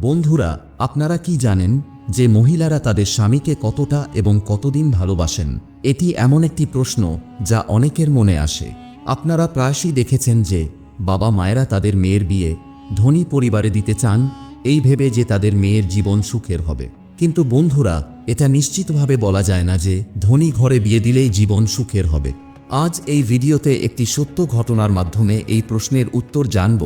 বন্ধুরা, আপনারা কি জানেন যে মহিলারা তাদের স্বামীকে কতটা এবং কতদিন ভালোবাসেন? এটি এমন একটি প্রশ্ন যা অনেকের মনে আসে। আপনারা প্রায়শই দেখেছেন যে বাবা মায়েরা তাদের মেয়ের বিয়ে ধনী পরিবারে দিতে চান, এই ভেবে যে তাদের মেয়ের জীবন সুখের হবে। কিন্তু বন্ধুরা, এটা নিশ্চিতভাবে বলা যায় না যে ধনী ঘরে বিয়ে দিলেই জীবন সুখের হবে। আজ এই ভিডিওতে একটি সত্য ঘটনার মাধ্যমে এই প্রশ্নের উত্তর জানব।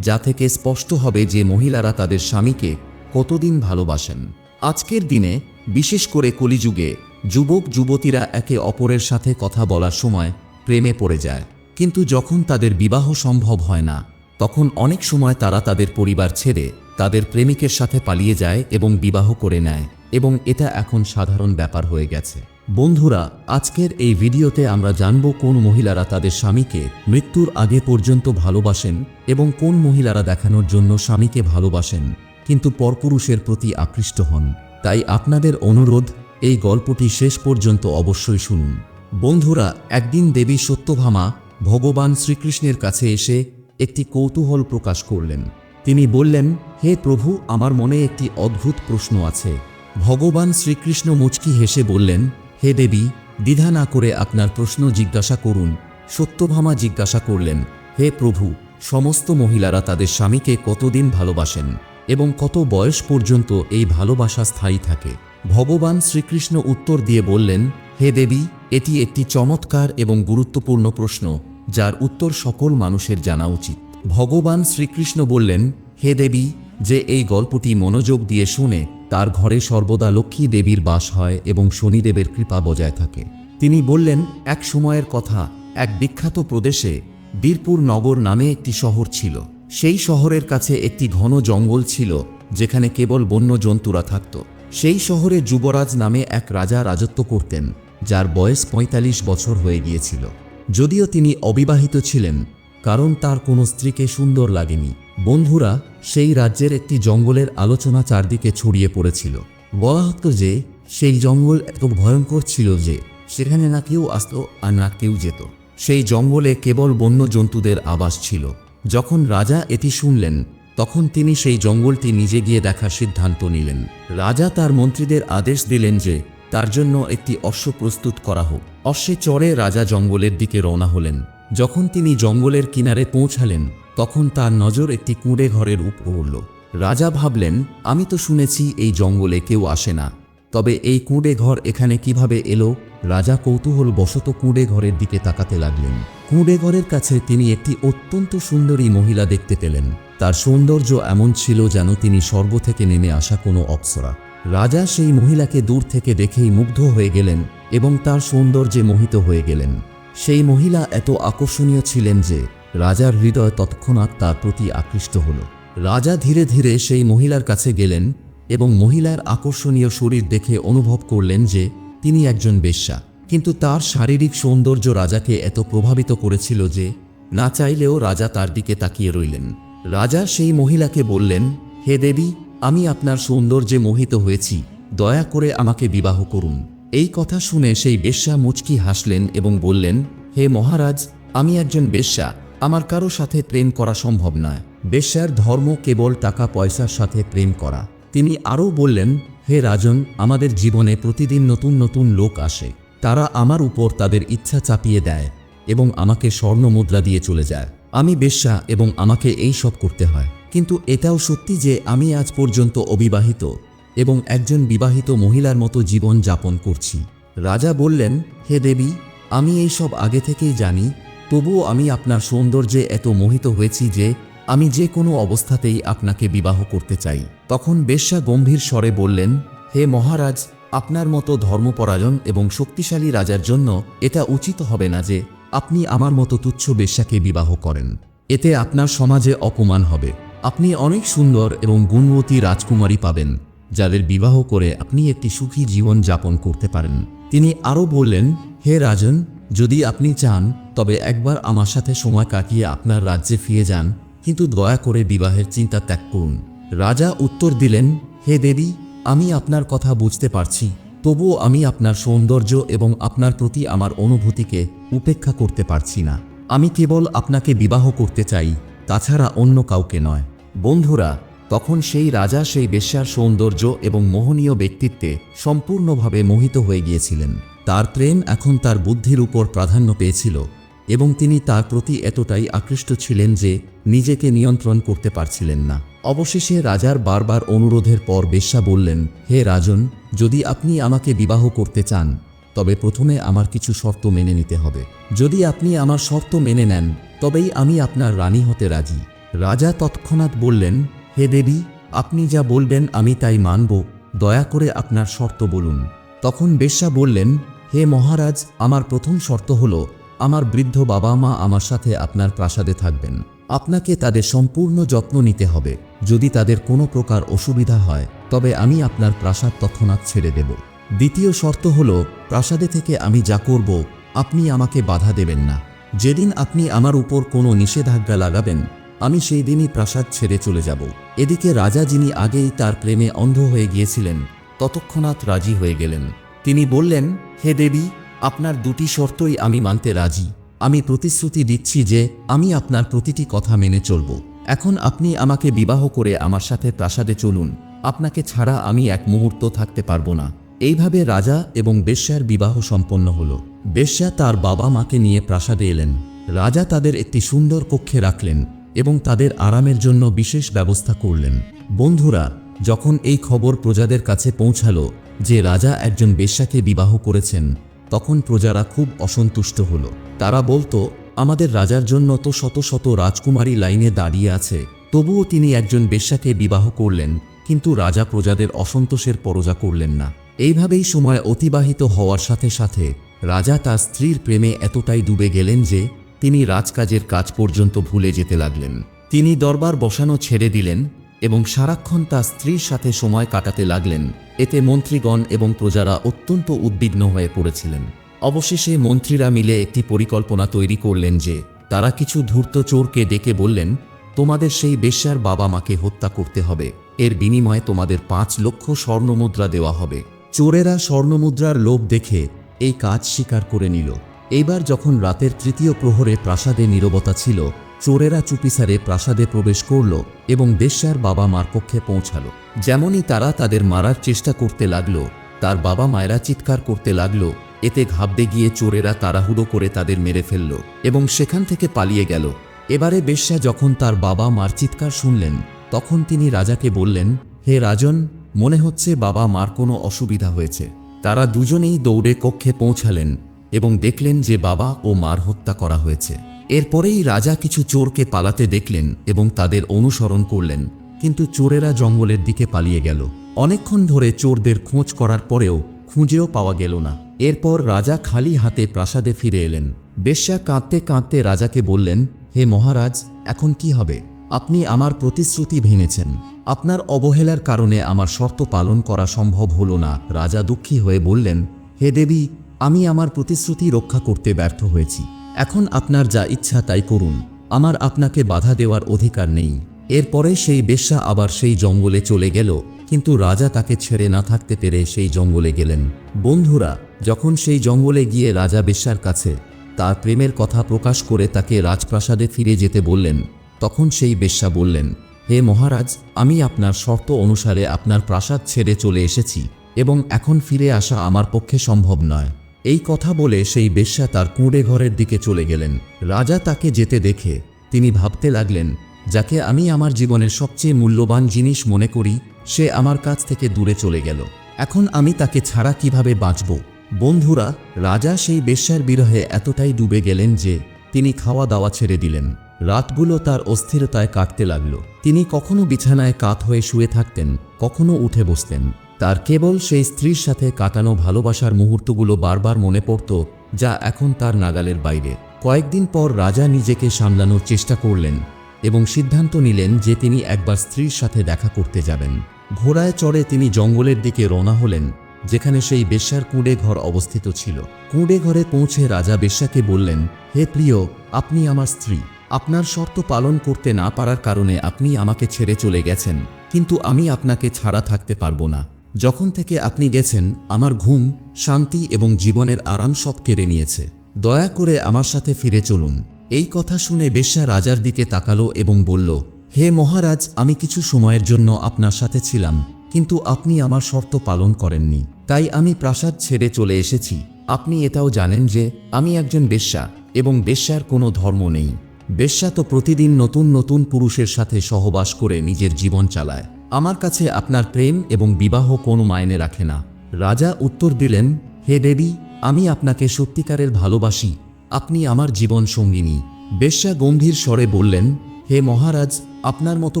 যা থেকে স্পষ্ট হবে যে মহিলারা তাদের স্বামীকে কতদিন ভালোবাসেন। আজকের দিনে, বিশেষ করে কলিযুগে, যুবক যুবতীরা একে অপরের সাথে কথা বলার সময় প্রেমে পড়ে যায়। কিন্তু যখন তাদের বিবাহ সম্ভব হয় না, তখন অনেক সময় তারা তাদের পরিবার ছেড়ে তাদের প্রেমিকের সাথে পালিয়ে যায় এবং বিবাহ করে নেয় এবং এটা এখন সাধারণ ব্যাপার হয়ে গেছে। বন্ধুরা, আজকের এই ভিডিওতে আমরা জানব কোন মহিলারা তাদের স্বামীকে মৃত্যুর আগে পর্যন্ত ভালোবাসেন এবং কোন মহিলারা দেখানোর জন্য স্বামীকে ভালোবাসেন। কিন্তু পরপুরুষের প্রতি আকৃষ্ট হন। তাই আপনাদের অনুরোধ, এই গল্পটি শেষ পর্যন্ত অবশ্যই শুনুন। বন্ধুরা, একদিন দেবী সত্যভামা ভগবান শ্রীকৃষ্ণের কাছে এসে একটি কৌতূহল প্রকাশ করলেন। তিনি বললেন, হে প্রভু, আমার মনে একটি অদ্ভুত প্রশ্ন আছে। ভগবান শ্রীকৃষ্ণ মুচকি হেসে বললেন হে দেবী, দ্বিধা না করে আপনার প্রশ্ন জিজ্ঞাসা করুন। সত্যভামা জিজ্ঞাসা করলেন, হে প্রভু, সমস্ত মহিলারা তাদের স্বামীকে কতদিন ভালোবাসেন এবং কত বয়স পর্যন্ত এই ভালোবাসা স্থায়ী থাকে? ভগবান শ্রীকৃষ্ণ উত্তর দিয়ে বললেন, হে দেবী, এটি একটি চমৎকার এবং গুরুত্বপূর্ণ প্রশ্ন, যার উত্তর সকল মানুষের জানা উচিত। ভগবান শ্রীকৃষ্ণ বললেন, হে দেবী, যে এই গল্পটি মনোযোগ দিয়ে শুনে তার ঘরে সর্বদা লক্ষ্মী দেবীর বাস হয় এবং শনিদেবের কৃপা বজায় থাকে। তিনি বললেন, এক সময়ের কথা, এক বিখ্যাত প্রদেশে বীরপুর নগর নামে একটি শহর ছিল। সেই শহরের কাছে একটি ঘন জঙ্গল ছিল, যেখানে কেবল বন্য জন্তুরা থাকত। সেই শহরে যুবরাজ নামে এক রাজা রাজত্ব করতেন, যার বয়স ৪৫ বছর হয়ে গিয়েছিল। যদিও তিনি অবিবাহিত ছিলেন, কারণ তার কোনো স্ত্রীকে সুন্দর লাগেনি। বন্ধুরা, সেই রাজ্যের একটি জঙ্গলের আলোচনা চারদিকে ছড়িয়ে পড়েছিল। বলা হতো যে, সেই জঙ্গল এত ভয়ঙ্কর ছিল যে, সেখানে না কেউ আসতো আর না কেউ যেত। সেই জঙ্গলে কেবল বন্য জন্তুদের আবাস ছিল। যখন রাজা এটি শুনলেন, তখন তিনি সেই জঙ্গলটি নিজে গিয়ে দেখার সিদ্ধান্ত নিলেন। রাজা তার মন্ত্রীদের আদেশ দিলেন যে, তার জন্য একটি অশ্ব প্রস্তুত করা হোক। অশ্বে চড়ে রাজা জঙ্গলের দিকে রওনা হলেন। যখন তিনি জঙ্গলের কিনারে পৌঁছালেন তখন তার নজর একটি কুঁড়ে ঘরের উপর পড়ল। রাজা ভাবলেন, আমি তো শুনেছি এই জঙ্গলে কেউ আসে না। তবে এই কুঁড়ে ঘর এখানে কীভাবে এলো? রাজা কৌতূহল বশত কুঁড়ে ঘরের দিকে তাকাতে লাগলেন। কুঁড়ে ঘরের কাছে তিনি একটি অত্যন্ত সুন্দরী মহিলা দেখতে পেলেন। তার সৌন্দর্য এমন ছিল যেন তিনি স্বর্গ থেকে নেমে আসা কোনো অপ্সরা। রাজা সেই মহিলাকে দূর থেকে দেখেই মুগ্ধ হয়ে গেলেন এবং তার সৌন্দর্যে মোহিত হয়ে গেলেন। সেই মহিলা এত আকর্ষণীয় ছিলেন যে রাজার হৃদয় তৎক্ষণাৎ তার প্রতি আকৃষ্ট হল। রাজা ধীরে ধীরে সেই মহিলার কাছে গেলেন এবং মহিলার আকর্ষণীয় শরীর দেখে অনুভব করলেন যে তিনি একজন বেশ্যা। কিন্তু তার শারীরিক সৌন্দর্য রাজাকে এত প্রভাবিত করেছিল যে না চাইলেও রাজা তার দিকে তাকিয়ে রইলেন। রাজা সেই মহিলাকে বললেন, হে দেবী, আমি আপনার সৌন্দর্যে মোহিত হয়েছি। দয়া করে আমাকে বিবাহ করুন। এই কথা শুনে সেই বেশ্যা মুচকি হাসলেন এবং বললেন, হে মহারাজ, আমি একজন বেশ্যা। আমার কারও সাথে প্রেম করা সম্ভব নয়। বেশ্যার ধর্ম কেবল টাকা পয়সার সাথে প্রেম করা। তিনি আরও বললেন, হে রাজন, আমাদের জীবনে প্রতিদিন নতুন নতুন লোক আসে। তারা আমার উপর তাদের ইচ্ছা চাপিয়ে দেয় এবং আমাকে স্বর্ণ মুদ্রা দিয়ে চলে যায়। আমি বেশ্যা এবং আমাকে এই সব করতে হয়। কিন্তু এটাও সত্যি যে আমি আজ পর্যন্ত অবিবাহিত এবং একজন বিবাহিত মহিলার মতো জীবন যাপন করছি। রাজা বললেন, হে দেবী, আমি এই সব আগে থেকেই জানি তবুও আমি আপনার সৌন্দর্যে এত মোহিত হয়েছি যে আমি যে কোনো অবস্থাতেই আপনাকে বিবাহ করতে চাই। তখন বেশ্যা গম্ভীর স্বরে বললেন, হে মহারাজ, আপনার মতো ধর্মপরায়ণ এবং শক্তিশালী রাজার জন্য এটা উচিত হবে না যে আপনি আমার মতো তুচ্ছ বেশ্যাকে বিবাহ করেন। এতে আপনার সমাজে অপমান হবে। আপনি অনেক সুন্দর এবং গুণবতী রাজকুমারী পাবেন, যাদের বিবাহ করে আপনি একটি সুখী জীবন যাপন করতে পারেন। তিনি আরও বললেন, হে রাজন যদি আপনি চান, তবে একবার আমার সাথে সময় কাটিয়ে আপনার রাজ্যে ফিরে যান, কিন্তু দয়া করে বিবাহের চিন্তা ত্যাগ করুন। রাজা উত্তর দিলেন, হে দেবী, আমি আপনার কথা বুঝতে পারছি। তবুও আমি আপনার সৌন্দর্য এবং আপনার প্রতি আমার অনুভূতিকে উপেক্ষা করতে পারছি না। আমি কেবল আপনাকে বিবাহ করতে চাই, তাছাড়া অন্য কাউকে নয়। বন্ধুরা, তখন সেই রাজা সেই বেশ্যার সৌন্দর্য এবং মোহনীয় ব্যক্তিত্বে সম্পূর্ণভাবে মোহিত হয়ে গিয়েছিলেন। তার প্রেম এখন তার বুদ্ধির উপর প্রাধান্য পেয়েছিল এবং তিনি তার প্রতি এতটাই আকৃষ্ট ছিলেন যে নিজেকে নিয়ন্ত্রণ করতে পারছিলেন না। অবশেষে রাজার বারবার অনুরোধের পর বেশ্যা বললেন, হে রাজন, যদি আপনি আমাকে বিবাহ করতে চান, তবে প্রথমে আমার কিছু শর্ত মেনে নিতে হবে। যদি আপনি আমার শর্ত মেনে নেন, তবেই আমি আপনার রানী হতে রাজি। রাজা তৎক্ষণাৎ বললেন, হে দেবী, আপনি যা বলবেন আমি তাই মানব, দয়া করে আপনার শর্ত বলুন। তখন বেশ্যা বললেন হে মহারাজ, আমার প্রথম শর্ত হল, আমার বৃদ্ধ বাবা মা আমার সাথে আপনার প্রাসাদে থাকবেন। আপনাকে তাদের সম্পূর্ণ যত্ন নিতে হবে। যদি তাদের কোনো প্রকার অসুবিধা হয়, তবে আমি আপনার প্রাসাদ তৎক্ষণাৎ ছেড়ে দেব। দ্বিতীয় শর্ত হল, প্রাসাদে থেকে আমি যা করব, আপনি আমাকে বাধা দেবেন না। যেদিন আপনি আমার উপর কোনো নিষেধাজ্ঞা লাগাবেন, আমি সেই দিনই প্রাসাদ ছেড়ে চলে যাব। এদিকে রাজা যিনি আগেই তার প্রেমে অন্ধ হয়ে গিয়েছিলেন, ততক্ষণাৎ রাজি হয়ে গেলেন। তিনি বললেন, হে দেবী, আপনার দুটি শর্তই আমি মানতে রাজি। আমি প্রতিশ্রুতি দিচ্ছি যে আমি আপনার প্রতিটি কথা মেনে চলব। এখন আপনি আমাকে বিবাহ করে আমার সাথে প্রাসাদে চলুন। আপনাকে ছাড়া আমি এক মুহূর্ত থাকতে পারব না। এইভাবে রাজা এবং বেশ্যার বিবাহ সম্পন্ন হল। বেশ্যা তার বাবা মাকে নিয়ে প্রাসাদে এলেন। রাজা তাদের একটি সুন্দর কক্ষে রাখলেন এবং তাদের আরামের জন্য বিশেষ ব্যবস্থা করলেন। বন্ধুরা যখন এই খবর প্রজাদের কাছে পৌঁছালো যে রাজা একজন বেশ্যাকে বিবাহ করেছেন, তখন প্রজারা খুব অসন্তুষ্ট হল। তারা বলতো, আমাদের রাজার জন্য তো শত শত রাজকুমারী লাইনে দাঁড়িয়ে আছে, তবুও তিনি একজন বেশ্যাকে বিবাহ করলেন, কিন্তু রাজা প্রজাদের অসন্তোষের পরজা করলেন না। এইভাবেই সময় অতিবাহিত হওয়ার সাথে সাথে রাজা তার স্ত্রীর প্রেমে এতটাই ডুবে গেলেন যে তিনি রাজকাজের কাজ পর্যন্ত ভুলে যেতে লাগলেন। তিনি দরবার বসানো ছেড়ে দিলেন এবং সারাক্ষণ তার স্ত্রীর সাথে সময় কাটাতে লাগলেন। এতে মন্ত্রীগণ এবং প্রজারা অত্যন্ত উদ্বিগ্ন হয়ে পড়েছিলেন। অবশেষে মন্ত্রীরা মিলে একটি পরিকল্পনা তৈরি করলেন যে, তারা কিছু ধূর্ত চোরকে ডেকে বললেন, তোমাদের সেই বেশ্যার বাবা মাকে হত্যা করতে হবে। এর বিনিময়ে তোমাদের পাঁচ লক্ষ স্বর্ণমুদ্রা দেওয়া হবে। চোরেরা স্বর্ণমুদ্রার লোভ দেখে এই কাজ স্বীকার করে নিল। এইবার যখন রাতের তৃতীয় প্রহরে প্রাসাদে নীরবতা ছিল চোরেরা চুপিসারে প্রাসাদে প্রবেশ করল এবং বেশ্যার বাবা মার পক্ষে পৌঁছালো। যেমনই তারা তাদের মারার চেষ্টা করতে লাগল, তার বাবা মায়েরা চিৎকার করতে লাগল, এতে ঘাবড়ে গিয়ে চোরেরা তাড়াহুড়ো করে তাদের মেরে ফেলল এবং সেখান থেকে পালিয়ে গেল। এবারে বেশ্যা যখন তার বাবা মার চিৎকার শুনলেন, তখন তিনি রাজাকে বললেন, হে রাজন, মনে হচ্ছে বাবা মার কোনো অসুবিধা হয়েছে। তারা দুজনেই দৌড়ে কক্ষে পৌঁছালেন এবং দেখলেন যে বাবা ও মার হত্যা করা হয়েছে। এরপরেই রাজা কিছু চোরকে পালাতে দেখলেন এবং তাদের অনুসরণ করলেন। কিন্তু চোরেরা জঙ্গলের দিকে পালিয়ে গেল। অনেকক্ষণ ধরে চোরদের খোঁজ করার পরেও খুঁজেও পাওয়া গেল না। এরপর রাজা খালি হাতে প্রাসাদে ফিরে এলেন। বেশ্যা কাঁদতে কাঁদতে রাজাকে বললেন, হে মহারাজ, এখন কি হবে? আপনি আমার প্রতিশ্রুতি ভেঙেছেন। আপনার অবহেলার কারণে আমার শর্ত পালন করা সম্ভব হলো না। রাজা দুঃখী হয়ে বললেন, হে দেবী, আমি আমার প্রতিশ্রুতি রক্ষা করতে ব্যর্থ হয়েছি। এখন আপনার যা ইচ্ছা তাই করুন। আমার আপনাকে বাধা দেওয়ার অধিকার নেই। এরপরে সেই বেশ্যা আবার সেই জঙ্গলে চলে গেল, কিন্তু রাজা তাকে ছেড়ে না থাকতে পেরে সেই জঙ্গলে গেলেন। বন্ধুরা, যখন সেই জঙ্গলে গিয়ে রাজা বেশ্যার কাছে তার প্রেমের কথা প্রকাশ করে তাকে রাজপ্রাসাদে ফিরে যেতে বললেন, তখন সেই বেশ্যা বললেন, হে মহারাজ, আমি আপনার শর্ত অনুসারে আপনার প্রাসাদ ছেড়ে চলে এসেছি এবং এখন ফিরে আসা আমার পক্ষে সম্ভব নয়। এই কথা বলে সেই বেশ্যা তার কুঁড়ে ঘরের দিকে চলে গেলেন। রাজা তাকে যেতে দেখে তিনি ভাবতে লাগলেন, যাকে আমি আমার জীবনের সবচেয়ে মূল্যবান জিনিস মনে করি, সে আমার কাছ থেকে দূরে চলে গেল। এখন আমি তাকে ছাড়া কীভাবে বাঁচব? বন্ধুরা, রাজা সেই বেশ্যার বিরহে এতটাই ডুবে গেলেন যে তিনি খাওয়া দাওয়া ছেড়ে দিলেন। রাতগুলো তার অস্থিরতায় কাটতে লাগল। তিনি কখনো বিছানায় কাত হয়ে শুয়ে থাকতেন, কখনো উঠে বসতেন। তার কেবল সেই স্ত্রীর সাথে কাটানো ভালোবাসার মুহূর্তগুলো বারবার মনে পড়ত, যা এখন তার নাগালের বাইরে। কয়েকদিন পর রাজা নিজেকে সামলানোর চেষ্টা করলেন এবং সিদ্ধান্ত নিলেন যে তিনি একবার স্ত্রীর সাথে দেখা করতে যাবেন। ঘোড়ায় চড়ে তিনি জঙ্গলের দিকে রওনা হলেন, যেখানে সেই বেশ্যার কুঁড়ে ঘর অবস্থিত ছিল। কুঁড়ে ঘরে পৌঁছে রাজা বেশ্যাকে বললেন, হে প্রিয়, আপনি আমার স্ত্রী। আপনার শর্ত পালন করতে না পারার কারণে আপনি আমাকে ছেড়ে চলে গেছেন, কিন্তু আমি আপনাকে ছাড়া থাকতে পারব না। যখন থেকে আপনি গেছেন, আমার ঘুম, শান্তি এবং জীবনের আরাম সব কেড়ে নিয়েছে। দয়া করে আমার সাথে ফিরে চলুন। এই কথা শুনে বেশ্যা রাজার দিকে তাকালো এবং বলল, হে মহারাজ, আমি কিছু সময়ের জন্য আপনার সাথে ছিলাম, কিন্তু আপনি আমার শর্ত পালন করেননি। তাই আমি প্রাসাদ ছেড়ে চলে এসেছি। আপনি এটাও জানেন যে, আমি একজন বেশ্যা এবং বেশ্যার কোনো ধর্ম নেই। বেশ্যা তো প্রতিদিন নতুন নতুন পুরুষের সাথে সহবাস করে নিজের জীবন চালায়। আমার কাছে আপনার প্রেম এবং বিবাহ কোনো মায়নে রাখে না। রাজা উত্তর দিলেন, হে দেবী, আমি আপনাকে সত্যিকারের ভালোবাসি। আপনি আমার জীবন সঙ্গিনী। বেশ্যা গম্ভীর স্বরে বললেন, হে মহারাজ, আপনার মতো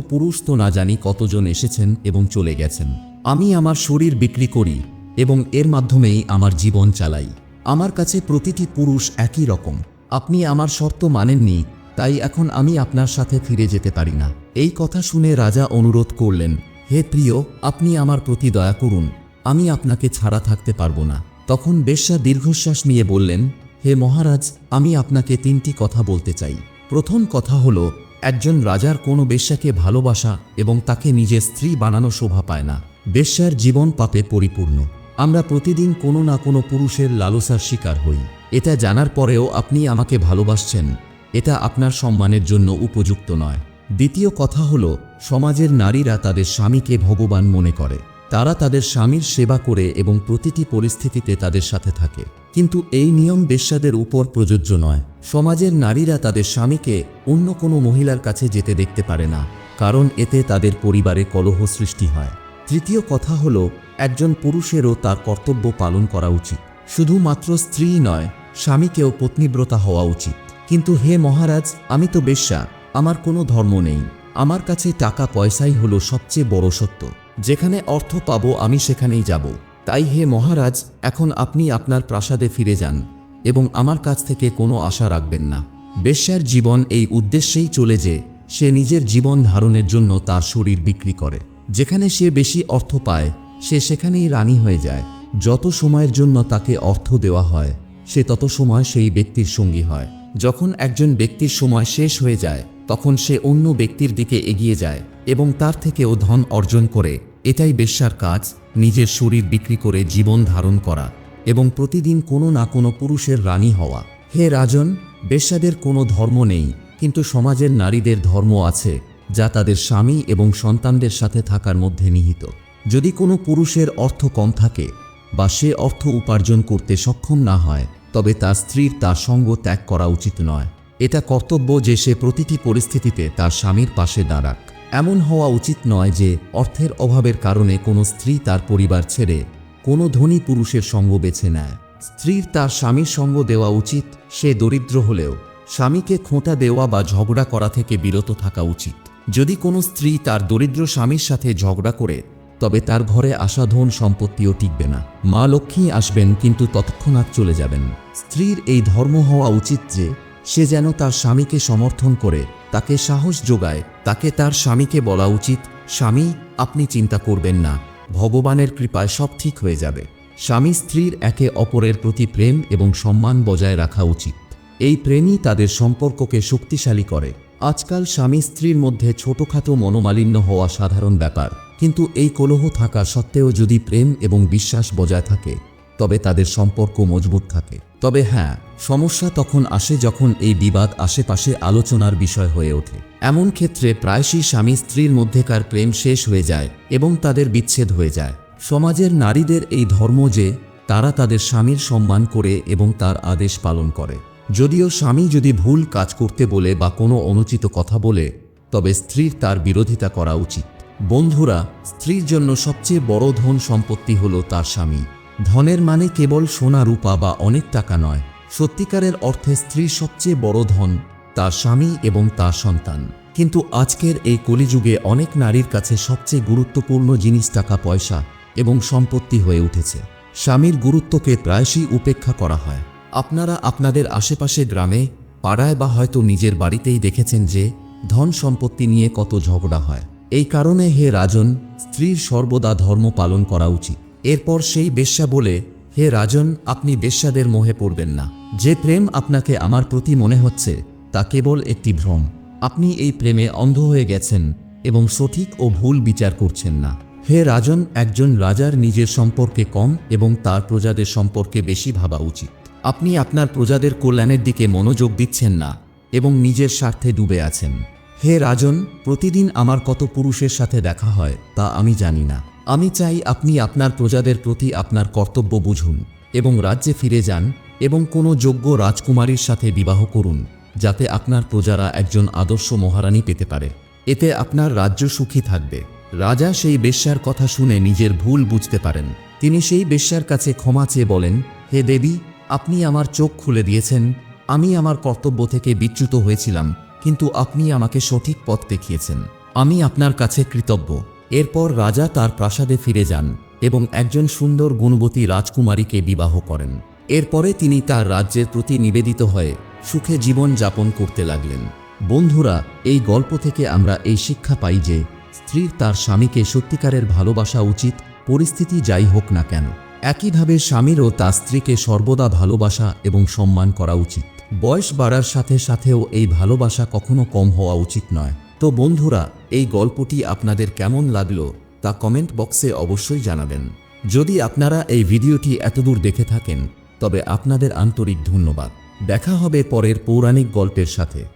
পুরুষ তো না জানি কতজন এসেছেন এবং চলে গেছেন। আমি আমার শরীর বিক্রি করি এবং এর মাধ্যমেই আমার জীবন চালাই। আমার কাছে প্রতিটি পুরুষ একই রকম। আপনি আমার শর্ত মানেননি তাই এখন আমি আপনার সাথে ফিরে যেতে পারি না। এই কথা শুনে রাজা অনুরোধ করলেন, হে প্রিয়, আপনি আমার প্রতি দয়া করুন, আমি আপনাকে ছাড়া থাকতে পারব না। তখন বেশ্যা দীর্ঘশ্বাস নিয়ে বললেন, হে মহারাজ, আমি আপনাকে তিনটি কথা বলতে চাই। প্রথম কথা হল, একজন রাজার কোনো বেশ্যাকে ভালোবাসা এবং তাকে নিজের স্ত্রী বানানো শোভা পায় না। বেশ্যার জীবন পাপে পরিপূর্ণ। আমরা প্রতিদিন কোনো না কোনো পুরুষের লালসার শিকার হই। এটা জানার পরেও আপনি আমাকে ভালোবাসছেন। এটা আপনার সম্মানের জন্য উপযুক্ত নয়। দ্বিতীয় কথা হলো, সমাজের নারীরা তাদের স্বামীকে ভগবান মনে করে। তারা তাদের স্বামীর সেবা করে এবং প্রতিটি পরিস্থিতিতে তাদের সাথে থাকে। কিন্তু এই নিয়ম বেশ্যাদের উপর প্রযোজ্য নয়। সমাজের নারীরা তাদের স্বামীকে অন্য কোনো মহিলার কাছে যেতে দেখতে পারে না, কারণ এতে তাদের পরিবারে কলহ সৃষ্টি হয়। তৃতীয় কথা হলো, একজন পুরুষেরও তার কর্তব্য পালন করা উচিত। শুধুমাত্র স্ত্রী নয়, স্বামীকেও পত্নীব্রতা হওয়া উচিত। কিন্তু হে মহারাজ, আমি তো বেশ্যা, আমার কোনো ধর্ম নেই। আমার কাছে টাকা পয়সাই হলো সবচেয়ে বড় সত্য। যেখানে অর্থ পাবো আমি সেখানেই যাব। তাই হে মহারাজ, এখন আপনি আপনার প্রাসাদে ফিরে যান এবং আমার কাছ থেকে কোনো আশা রাখবেন না। বেশ্যার জীবন এই উদ্দেশ্যেই চলে যে, সে নিজের জীবন ধারণের জন্য তার শরীর বিক্রি করে। যেখানে সে বেশি অর্থ পায়, সে সেখানেই রানী হয়ে যায়। যত সময়ের জন্য তাকে অর্থ দেওয়া হয়, সে তত সময় সেই ব্যক্তির সঙ্গী হয়। যখন একজন ব্যক্তির সময় শেষ হয়ে যায়, তখন সে অন্য ব্যক্তির দিকে এগিয়ে যায় এবং তার থেকেও ধন অর্জন করে। এটাই বেশ্যার কাজ, নিজের শরীর বিক্রি করে জীবন ধারণ করা এবং প্রতিদিন কোনো না কোনো পুরুষের রানী হওয়া। হে রাজন, বেশ্যাদের কোনো ধর্ম নেই, কিন্তু সমাজের নারীদের ধর্ম আছে, যা তাদের স্বামী এবং সন্তানদের সাথে থাকার মধ্যে নিহিত। যদি কোনো পুরুষের অর্থ কম থাকে বা সে অর্থ উপার্জন করতে সক্ষম না হয় তবে তার স্ত্রীর তার সঙ্গ ত্যাগ করা উচিত নয়। এটা কর্তব্য যে সে প্রতিটি পরিস্থিতিতে তার স্বামীর পাশে দাঁড়াক। এমন হওয়া উচিত নয় যে অর্থের অভাবের কারণে কোনো স্ত্রী তার পরিবার ছেড়ে কোনো ধনী পুরুষের সঙ্গ বেছে নেয়। স্ত্রীর তার স্বামীর সঙ্গ দেওয়া উচিত, সে দরিদ্র হলেও স্বামীকে খোঁটা দেওয়া বা ঝগড়া করা থেকে বিরত থাকা উচিত। যদি কোনো স্ত্রী তার দরিদ্র স্বামীর সাথে ঝগড়া করে তবে তার ঘরে আসা ধন সম্পত্তিও টিকবে না। মা লক্ষ্মী আসবেন, কিন্তু তৎক্ষণাৎ চলে যাবেন। স্ত্রীর এই ধর্ম হওয়া উচিত যে, সে যেন তার স্বামীকে সমর্থন করে, তাকে সাহস যোগায়, তাকে তার স্বামীকে বলা উচিত, স্বামী, আপনি চিন্তা করবেন না, ভগবানের কৃপায় সব ঠিক হয়ে যাবে। স্বামী স্ত্রীর একে অপরের প্রতি প্রেম এবং সম্মান বজায় রাখা উচিত। এই প্রেমই তাদের সম্পর্ককে শক্তিশালী করে। আজকাল স্বামী স্ত্রীর মধ্যে ছোটখাটো মনোমালিন্য হওয়া সাধারণ ব্যাপার। কিন্তু এই কলহ থাকা সত্ত্বেও যদি প্রেম এবং বিশ্বাস বজায় থাকে, তবে তাদের সম্পর্ক মজবুত থাকে। তবে হ্যাঁ সমস্যা তখন আসে যখন এই বিবাদ আশেপাশে আলোচনার বিষয় হয়ে ওঠে। এমন ক্ষেত্রে প্রায়শই স্বামী স্ত্রীর মধ্যেকার প্রেম শেষ হয়ে যায় এবং তাদের বিচ্ছেদ হয়ে যায়। সমাজের নারীদের এই ধর্ম যে, তারা তাদের স্বামীর সম্মান করে এবং তার আদেশ পালন করে। যদিও স্বামী যদি ভুল কাজ করতে বলে বা কোনো অনুচিত কথা বলে, তবে স্ত্রীর তার বিরোধিতা করা উচিত। বন্ধুরা, স্ত্রীর জন্য সবচেয়ে বড় ধন সম্পত্তি হলো তার স্বামী। ধনের মানে কেবল সোনা, রূপা বা অনেক টাকা নয়। সত্যিকারের অর্থে স্ত্রীর সবচেয়ে বড় ধন তার স্বামী এবং তার সন্তান। কিন্তু আজকের এই কলিযুগে অনেক নারীর কাছে সবচেয়ে গুরুত্বপূর্ণ জিনিস টাকা, পয়সা এবং সম্পত্তি হয়ে উঠেছে। স্বামীর গুরুত্বকে প্রায়শই উপেক্ষা করা হয়। আপনারা আপনাদের আশেপাশে গ্রামে, পাড়ায় বা হয়তো নিজের বাড়িতেই দেখেছেন যে ধন সম্পত্তি নিয়ে কত ঝগড়া হয়। এই কারণে হে রাজন, স্ত্রীর সর্বদা ধর্ম পালন করা উচিত। এরপর সেই বেশ্যা বলে, হে রাজন, আপনি বেশ্যাদের মোহে পড়বেন না। যে প্রেম আপনাকে আমার প্রতি মনে হচ্ছে, তা কেবল একটি ভ্রম। আপনি এই প্রেমে অন্ধ হয়ে গেছেন এবং সঠিক ও ভুল বিচার করছেন না। হে রাজন, একজন রাজার নিজের সম্পর্কে কম এবং তার প্রজাদের সম্পর্কে বেশি ভাবা উচিত। আপনি আপনার প্রজাদের কল্যাণের দিকে মনোযোগ দিচ্ছেন না এবং নিজের স্বার্থে ডুবে আছেন। হে রাজন, প্রতিদিন আমার কত পুরুষের সাথে দেখা হয়, তা আমি জানি না। আমি চাই আপনি আপনার প্রজাদের প্রতি আপনার কর্তব্য বুঝুন এবং রাজ্যে ফিরে যান এবং কোনো যোগ্য রাজকুমারীর সাথে বিবাহ করুন, যাতে আপনার প্রজারা একজন আদর্শ মহারানী পেতে পারে। এতে আপনার রাজ্য সুখী থাকবে। রাজা সেই বেশ্যার কথা শুনে নিজের ভুল বুঝতে পারেন। তিনি সেই বেশ্যার কাছে ক্ষমা চেয়ে বলেন, হে দেবী, আপনি আমার চোখ খুলে দিয়েছেন। আমি আমার কর্তব্য থেকে বিচ্যুত হয়েছিলাম। কিন্তু আপনি আমাকে সঠিক পথ দেখিয়েছেন। আমি আপনার কাছে কৃতজ্ঞ। এরপর রাজা তার প্রাসাদে ফিরে যান এবং একজন সুন্দর গুণবতী রাজকুমারীকে বিবাহ করেন। এরপরে তিনি তার রাজ্যের প্রতি নিবেদিত হয়ে সুখে জীবন যাপন করতে লাগলেন। বন্ধুরা, এই গল্প থেকে আমরা এই শিক্ষা পাই যে স্ত্রীর তার স্বামীকে সত্যিকারের ভালোবাসা উচিত, পরিস্থিতি যাই হোক না কেন। একইভাবে স্বামীরও তার স্ত্রীকে সর্বদা ভালোবাসা এবং সম্মান করা উচিত। বয়স বাড়ার সাথে সাথেও এই ভালোবাসা কখনো কম হওয়া উচিত নয়। তো বন্ধুরা, এই গল্পটি আপনাদের কেমন লাগল তা কমেন্ট বক্সে অবশ্যই জানাবেন। যদি আপনারা এই ভিডিওটি এতদূর দেখে থাকেন, তবে আপনাদের আন্তরিক ধন্যবাদ। দেখা হবে পরের পৌরাণিক গল্পের সাথে।